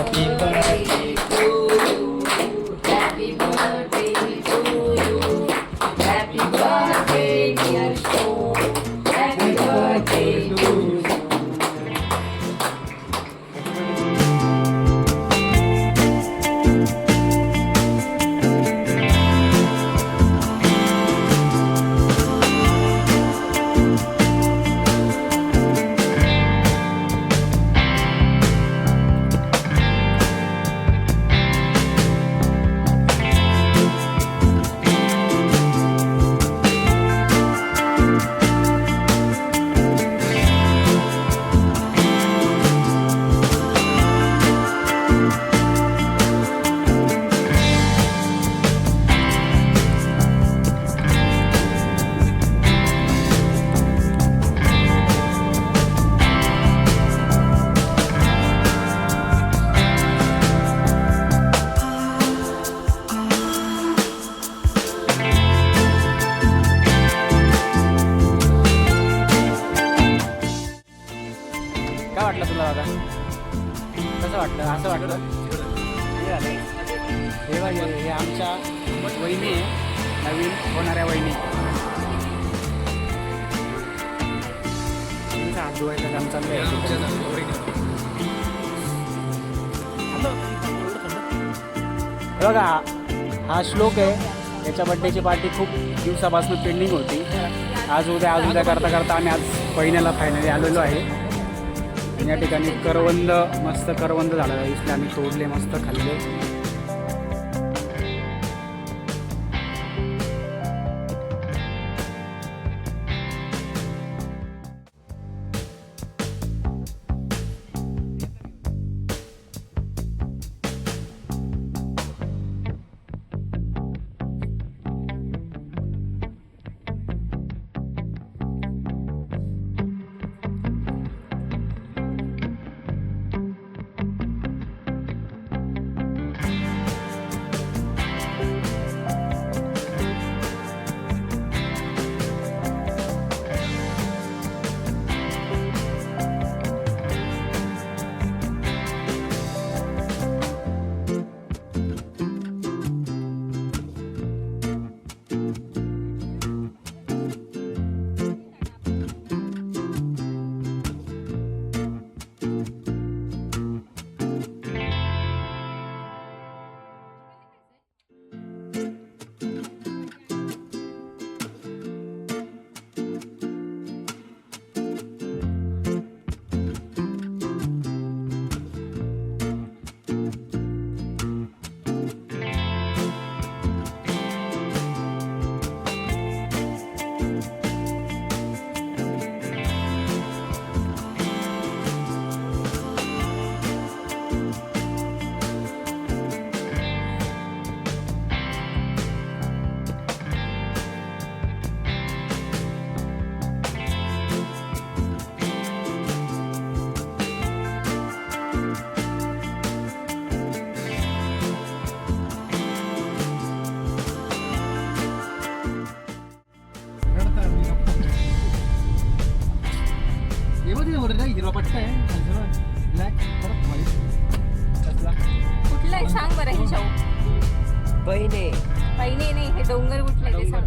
Happy birthday वाटलं असं वाटलं. हे झालं. हे बघ, हे आमच्या वहिनी आहे. नवीन होणाऱ्या वहिनी. त्यांचा हात धुवायचं काम चालू आहे. बघा हा श्लोक आहे. याच्या बड्डेची पार्टी खूप दिवसापासून पेंडिंग होती. आज उद्या आज उद्या करता करता आम्ही आज पहिल्याला फायनली आलेलो आहे. या ठिकाणी करवंद मस्त करवंद झालं इस्लामी आम्ही तोडले मस्त खाल्ले. हिरो पट्टा आहे. ब्लॅक परत कसला कुठलं आहे? सांग बरं हे शाहू. बहिणी. पहिने नाही हे डोंगर कुठलं आहे ते सांग.